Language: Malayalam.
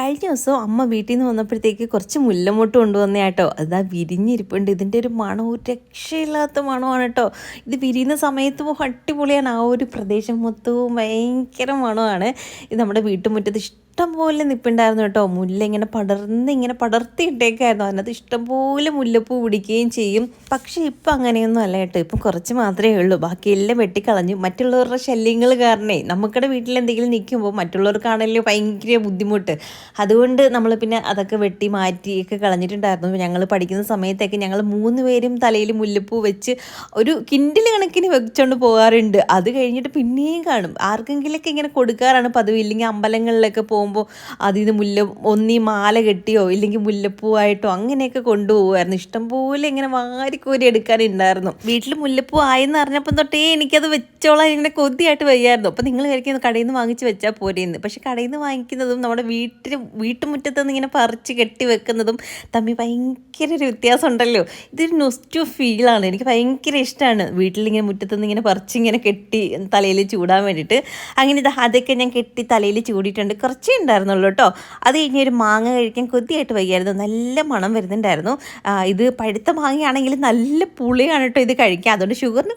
കഴിഞ്ഞ ദിവസം അമ്മ വീട്ടിൽ നിന്ന് വന്നപ്പോഴത്തേക്ക് കുറച്ച് മുല്ലമൊട്ട് കൊണ്ടുവന്ന കേട്ടോ. അതാ വിരിഞ്ഞിരിപ്പുണ്ട്. ഇതിന്റെ ഒരു മണം ഒരു രക്ഷയില്ലാത്ത മണമാണ് കേട്ടോ. ഇത് വിരിയുന്ന സമയത്ത് അടിപൊളിയാണ്. ആ ഒരു പ്രദേശം മൊത്തവും ഭയങ്കര മണമാണ്. ഇത് നമ്മുടെ വീട്ടുമുറ്റത്ത് ഇഷ്ടം പോലെ നിൽപ്പുണ്ടായിരുന്നു കേട്ടോ. മുല്ല ഇങ്ങനെ പടർന്ന് ഇങ്ങനെ പടർത്തി ഇട്ടേക്കായിരുന്നു. അതിനകത്ത് ഇഷ്ടംപോലെ മുല്ലപ്പൂ പിടിക്കുകയും ചെയ്യും. പക്ഷേ ഇപ്പം അങ്ങനെയൊന്നും അല്ല കേട്ടോ. ഇപ്പം കുറച്ച് മാത്രമേ ഉള്ളൂ. ബാക്കിയെല്ലാം വെട്ടിക്കളഞ്ഞു. മറ്റുള്ളവരുടെ ശല്യങ്ങൾ കാരണേ നമുക്കിടെ വീട്ടിൽ എന്തെങ്കിലും നിൽക്കുമ്പോൾ മറ്റുള്ളവർക്കാണെങ്കിലും ഭയങ്കര ബുദ്ധിമുട്ട്. അതുകൊണ്ട് നമ്മൾ പിന്നെ അതൊക്കെ വെട്ടി മാറ്റിയൊക്കെ കളഞ്ഞിട്ടുണ്ടായിരുന്നു. ഞങ്ങൾ പഠിക്കുന്ന സമയത്തൊക്കെ ഞങ്ങൾ മൂന്ന് പേരും തലയിൽ മുല്ലപ്പൂ വെച്ച് ഒരു കിൻഡിൽ കണക്കിന് വെച്ചുകൊണ്ട് പോകാറുണ്ട്. അത് കഴിഞ്ഞിട്ട് പിന്നെയും കാണും. ആർക്കെങ്കിലൊക്കെ ഇങ്ങനെ കൊടുക്കാറാണ് പതിവ്. ഇല്ലെങ്കിൽ അമ്പലങ്ങളിലൊക്കെ പോകുമ്പോൾ അതിൽ നിന്ന് മുല്ല ഒന്നീ മാല കെട്ടിയോ ഇല്ലെങ്കിൽ മുല്ലപ്പൂവായിട്ടോ അങ്ങനെയൊക്കെ കൊണ്ടുപോകുമായിരുന്നു ഇഷ്ടംപോലെ ഇങ്ങനെ വാരിക്കോരി എടുക്കാനുണ്ടായിരുന്നു. വീട്ടിൽ മുല്ലപ്പൂ ആയെന്ന് അറിഞ്ഞപ്പം തൊട്ടേ എനിക്കത് വെച്ചോളാൻ ഇങ്ങനെ കൊതിയായിട്ട് വയ്യായിരുന്നു. അപ്പം നിങ്ങൾ കഴിക്കുന്ന കടയിൽ നിന്ന് വാങ്ങിച്ച് വെച്ചാൽ പോരെയെന്ന് പക്ഷേ കടയിൽ നിന്ന് വാങ്ങിക്കുന്നതും നമ്മുടെ വീട്ടിൽ വീട്ടുമുറ്റത്ത് നിന്ന് ഇങ്ങനെ പറിച്ച് കെട്ടി വെക്കുന്നതും തമ്മിൽ ഭയങ്കര ഒരു വ്യത്യാസം ഉണ്ടല്ലോ ഇതൊരു നൊസ്റ്റു ഫീലാണ്. എനിക്ക് ഭയങ്കര ഇഷ്ടമാണ് വീട്ടിലിങ്ങനെ മുറ്റത്ത് നിന്ന് ഇങ്ങനെ പറിച്ച് ഇങ്ങനെ കെട്ടി തലയിൽ ചൂടാൻ വേണ്ടിയിട്ട്. അങ്ങനെ ഇത് അതൊക്കെ ഞാൻ കെട്ടി തലയിൽ ചൂടിയിട്ടുണ്ട്. കുറച്ചേ ഉണ്ടായിരുന്നുള്ളൂ കേട്ടോ. അത് കഴിഞ്ഞ് ഒരു മാങ്ങ കഴിക്കാൻ കൊതിയായിട്ട് വയ്യായിരുന്നു. നല്ല മണം വരുന്നുണ്ടായിരുന്നു. ഇത് പഴുത്ത മാങ്ങയാണെങ്കിൽ നല്ല പുളിയാണ് കേട്ടോ ഇത് കഴിക്കുക അതുകൊണ്ട് ഷുഗറിന്